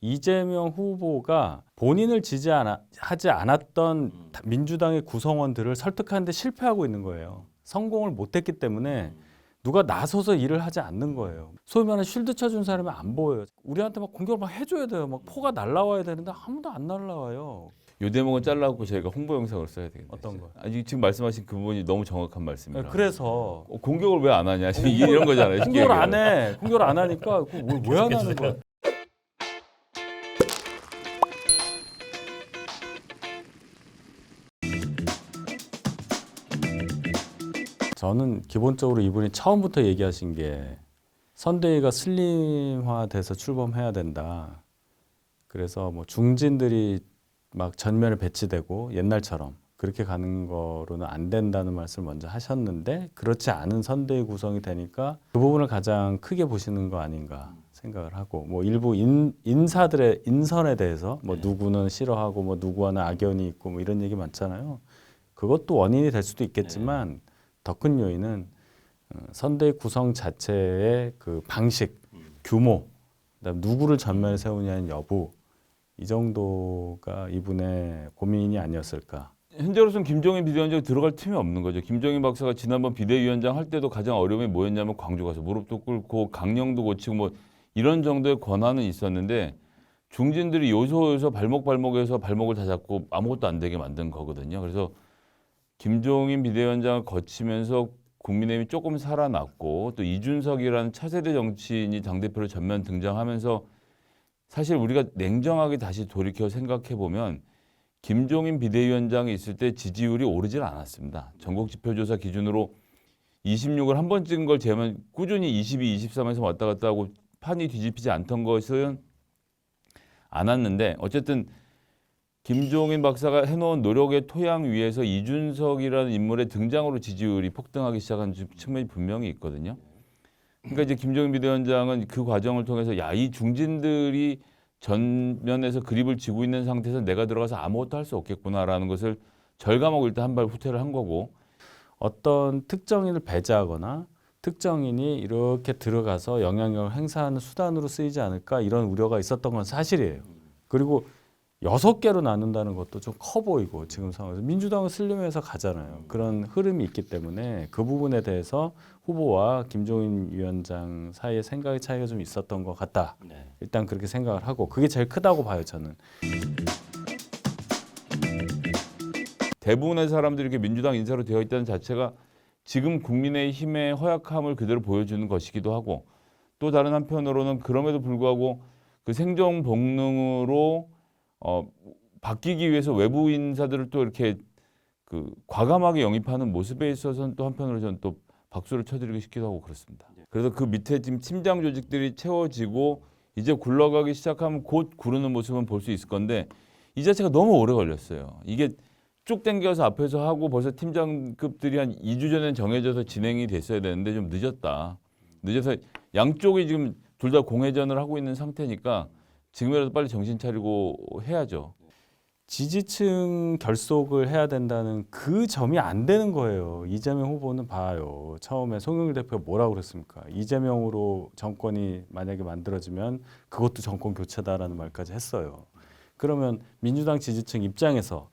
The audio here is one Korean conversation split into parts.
이재명 후보가 본인을 지지 않아, 하지 않았던 민주당의 구성원들을 설득하는데 실패하고 있는 거예요. 성공을 못했기 때문에 누가 나서서 일을 하지 않는 거예요. 소위 말하는 쉴드 쳐준 사람이 안 보여요. 우리한테 막 공격을 막 해줘야 돼요. 막 포가 날라와야 되는데 아무도 안 날라와요. 요 대목은 잘라고 저희가 홍보 영상을 써야 되겠네요. 어떤 거? 아니 지금 말씀하신 그 부분이 너무 정확한 말씀이라. 그래서 어, 공격을 왜 안 하냐 지금 이런 거잖아요. 공격을 안. 해. 공격을 안 하니까 왜안 하는 거야? 저는 기본적으로 이분이 처음부터 얘기하신 게 선대위가 슬림화돼서 출범해야 된다. 그래서 뭐 중진들이 막 전면에 배치되고 옛날처럼 그렇게 가는 거로는 안 된다는 말씀을 먼저 하셨는데 그렇지 않은 선대위 구성이 되니까 그 부분을 가장 크게 보시는 거 아닌가 생각을 하고 뭐 일부 인, 인사들의 인선에 대해서 뭐 누구는 싫어하고 뭐 누구와는 악연이 있고 뭐 이런 얘기 많잖아요. 그것도 원인이 될 수도 있겠지만 더 큰 요인은 어, 선대위 구성 자체의 그 방식, 규모, 그다음 누구를 전면에 세우냐는 여부 이 정도가 이분의 고민이 아니었을까. 현재로서는 김종인 비대위원장이 들어갈 틈이 없는 거죠. 김종인 박사가 지난번 비대위원장 할 때도 가장 어려움이 뭐였냐면 광주 가서 무릎도 꿇고 강령도 고치고 뭐 이런 정도의 권한은 있었는데 중진들이 요소요소 발목 발목에서 발목을 다 잡고 아무것도 안 되게 만든 거거든요. 그래서 김종인 비대위원장을 거치면서 국민의힘이 조금 살아났고 또 이준석이라는 차세대 정치인이 당대표로 전면 등장하면서 사실 우리가 냉정하게 다시 돌이켜 생각해 보면 김종인 비대위원장이 있을 때 지지율이 오르질 않았습니다. 전국 지표조사 기준으로 26을 한 번 찍은 걸 제면 꾸준히 22, 23에서 왔다 갔다 하고 판이 뒤집히지 않던 것은 않았는데 어쨌든 김종인 박사가 해놓은 노력의 토양 위에서 이준석이라는 인물의 등장으로 지지율이 폭등하기 시작한 측면이 분명히 있거든요. 그러니까 이제 김종인 비대위원장은 그 과정을 통해서 야 이 중진들이 전면에서 그립을 쥐고 있는 상태에서 내가 들어가서 아무것도 할 수 없겠구나라는 것을 절감하고 일단 한 발 후퇴를 한 거고 어떤 특정인을 배제하거나 특정인이 이렇게 들어가서 영향력을 행사하는 수단으로 쓰이지 않을까 이런 우려가 있었던 건 사실이에요. 그리고 여섯 개로 나눈다는 것도 좀 커 보이고 지금 상황에서 민주당은 슬림해서 가잖아요. 그런 흐름이 있기 때문에 그 부분에 대해서 후보와 김종인 위원장 사이에 생각의 차이가 좀 있었던 것 같다. 일단 그렇게 생각을 하고 그게 제일 크다고 봐요 저는. 대부분의 사람들이 이렇게 민주당 인사로 되어 있다는 자체가 지금 국민의힘의 허약함을 그대로 보여주는 것이기도 하고 또 다른 한편으로는 그럼에도 불구하고 그 생존 본능으로 어, 바뀌기 위해서 외부 인사들을 또 이렇게 그 과감하게 영입하는 모습에 있어서는 또 한편으로 저는 또 박수를 쳐드리고 싶기도 하고 그렇습니다. 그래서 그 밑에 지금 팀장 조직들이 채워지고 이제 굴러가기 시작하면 곧 구르는 모습은 볼 수 있을 건데 이 자체가 너무 오래 걸렸어요. 이게 쭉 당겨서 앞에서 하고 벌써 팀장급들이 한 2주 전에 정해져서 진행이 됐어야 되는데 좀 늦었다. 늦어서 양쪽이 지금 둘 다 공회전을 하고 있는 상태니까 지금이라도 빨리 정신 차리고 해야죠. 지지층 결속을 해야 된다는 그 점이 안 되는 거예요. 이재명 후보는 봐요. 처음에 송영길 대표가 뭐라고 그랬습니까? 이재명으로 정권이 만약에 만들어지면 그것도 정권 교체다라는 말까지 했어요. 그러면 민주당 지지층 입장에서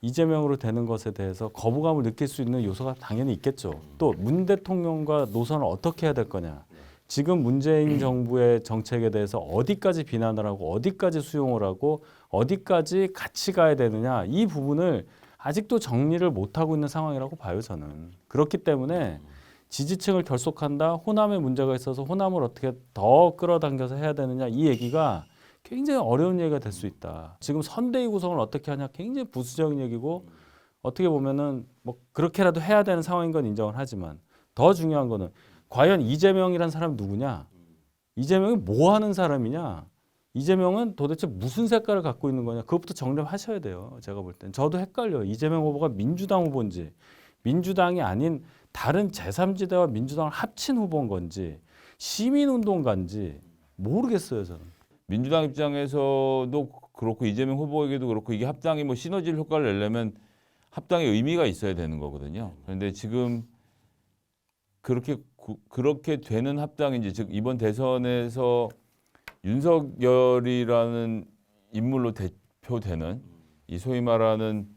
이재명으로 되는 것에 대해서 거부감을 느낄 수 있는 요소가 당연히 있겠죠. 또 문 대통령과 노선을 어떻게 해야 될 거냐. 지금 문재인 정부의 정책에 대해서 어디까지 비난을 하고 어디까지 수용을 하고 어디까지 같이 가야 되느냐 이 부분을 아직도 정리를 못 하고 있는 상황이라고 봐요 저는. 그렇기 때문에 지지층을 결속한다 호남에 문제가 있어서 호남을 어떻게 더 끌어당겨서 해야 되느냐 이 얘기가 굉장히 어려운 얘기가 될 수 있다. 지금 선대위 구성을 어떻게 하냐 굉장히 부수적인 얘기고 어떻게 보면은 뭐 그렇게라도 해야 되는 상황인 건 인정을 하지만 더 중요한 거는 과연 이재명이란 사람 누구냐? 이재명이 뭐 하는 사람이냐? 이재명은 도대체 무슨 색깔을 갖고 있는 거냐? 그것부터 정립하셔야 돼요 제가 볼 땐. 저도 헷갈려요. 이재명 후보가 민주당 후보인지 민주당이 아닌 다른 제3지대와 민주당을 합친 후보인 건지 시민운동가인지 모르겠어요 저는. 민주당 입장에서도 그렇고 이재명 후보에게도 그렇고 이게 합당이 뭐 시너지 효과를 내려면 합당의 의미가 있어야 되는 거거든요. 그런데 지금 그렇게 구- 그 렇게 되는 합당인지 즉 이번 대선에서 윤석열이라는 인물로 대표되는 이 소위 말하는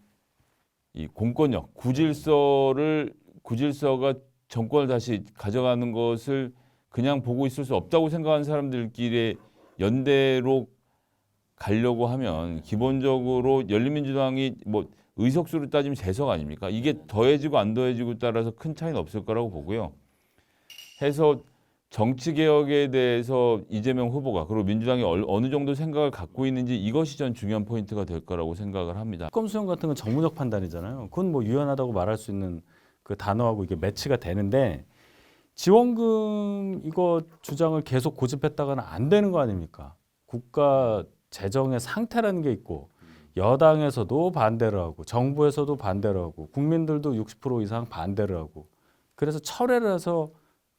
이 공권력 구질서를 구질서가 정권을 다시 가져가는 것을 그냥 보고 있을 수 없다고 생각하는 사람들끼리 연대로 가려고 하면 기본적으로 열린민주당이 뭐 의석수로 따지면 재석 아닙니까? 이게 더해지고 안 더해지고 따라서 큰 차이는 없을 거라고 보고요. 해서 정치 개혁에 대해서 이재명 후보가 그리고 민주당이 얼- 어느 정도 생각을 갖고 있는지 이것이 전 중요한 포인트가 될 거라고 생각을 합니다. 특검 수용 같은 건 정무적 판단이잖아요. 그건 뭐 유연하다고 말할 수 있는 그 단어하고 이게 매치가 되는데 지원금 이거 주장을 계속 고집했다가는 안 되는 거 아닙니까? 국가 재정의 상태라는 게 있고 여당에서도 반대를 하고 정부에서도 반대를 하고 국민들도 60% 이상 반대를 하고 그래서 철회를 해서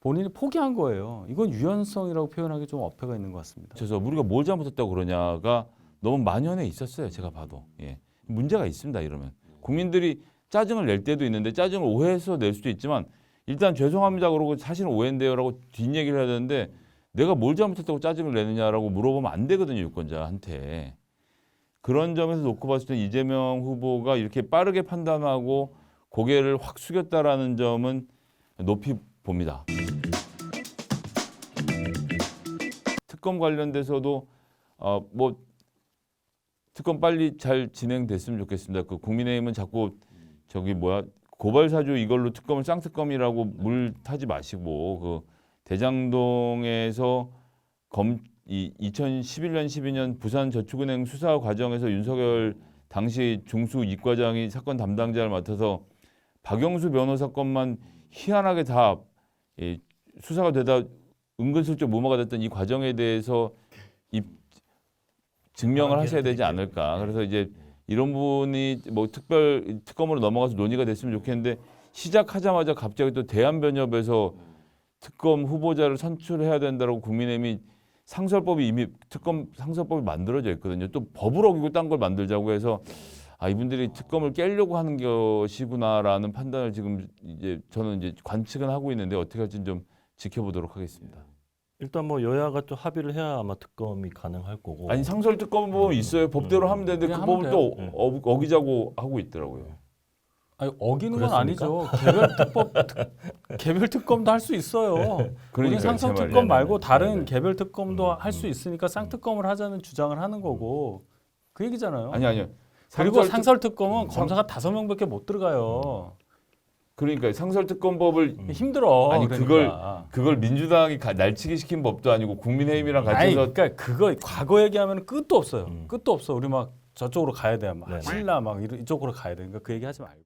본인이 포기한 거예요. 이건 유연성이라고 표현하기 좀 어폐가 있는 것 같습니다. 그래서 우리가 뭘 잘못했다고 그러냐가 너무 만연해 있었어요. 제가 봐도 예. 문제가 있습니다. 이러면 국민들이 짜증을 낼 때도 있는데 짜증을 오해해서 낼 수도 있지만 일단 죄송합니다 그러고 사실은 오해인데요라고 뒷얘기를 해야 되는데 내가 뭘 잘못했다고 짜증을 내느냐라고 물어보면 안 되거든요 유권자한테 그런 점에서 놓고 봤을 때 이재명 후보가 이렇게 빠르게 판단하고 고개를 확 숙였다라는 점은 높이 봅니다. 특검 관련돼서도 어 뭐 특검 빨리 잘 진행됐으면 좋겠습니다. 그 국민의힘은 자꾸 저기 뭐야 고발 사주 이걸로 특검을 쌍특검이라고 물 타지 마시고 그 대장동에서 검 이 2011년 12년 부산 저축은행 수사 과정에서 윤석열 당시 중수 이과장이 사건 담당자를 맡아서 박영수 변호사 건만 희한하게 다 이, 수사가 되다 은근슬쩍 무마가 됐던 이 과정에 대해서 이 증명을 하셔야 되지 않을까. 그래서 이제 이런 분이 뭐 특별 특검으로 넘어가서 논의가 됐으면 좋겠는데 시작하자마자 갑자기 또 대한변협에서 특검 후보자를 선출해야 된다고 국민의힘이 상설법이 이미 특검 상설법이 만들어져 있거든요. 또 법을 어기고 딴 걸 만들자고 해서 아 이분들이 특검을 깨려고 하는 것이구나라는 판단을 지금 이제 저는 이제 관측은 하고 있는데 어떻게 할지 좀 지켜보도록 하겠습니다. 일단 뭐 여야가 또 합의를 해야 아마 특검이 가능할 거고. 아니 상설 특검법 있어요. 법대로 하면 되는데 그 그냥 법을 또 돼요. 어, 어기자고 하고 있더라고요. 아니, 어기는 건 그랬습니까? 아니죠. 개별 특법 특- 개별 특검도 할 수 있어요. 우리 그러니까요, 상성 제 말이. 특검 말고. 다른 네네. 개별 특검도 음, 할수 있으니까 쌍특검을 하자는 주장을 하는 거고 그 얘기잖아요. 아니 아니요. 그리고 상설 특- 특검은 음, 검사가 다섯 명밖에 못 들어가요. 그러니까 상설 특검법을 힘들어. 아니, 그러니까. 그걸 민주당이 가- 날치기 시킨 법도 아니고 국민의힘이랑 같이 아니 해서 그러니까 그거 과거 얘기하면 끝도 없어요. 음. 끝도 없어. 우리 막 저쪽으로 가야 돼. 막. 신라 막 이러- 이쪽으로 가야 돼. 그러니까 그 얘기 하지 말고.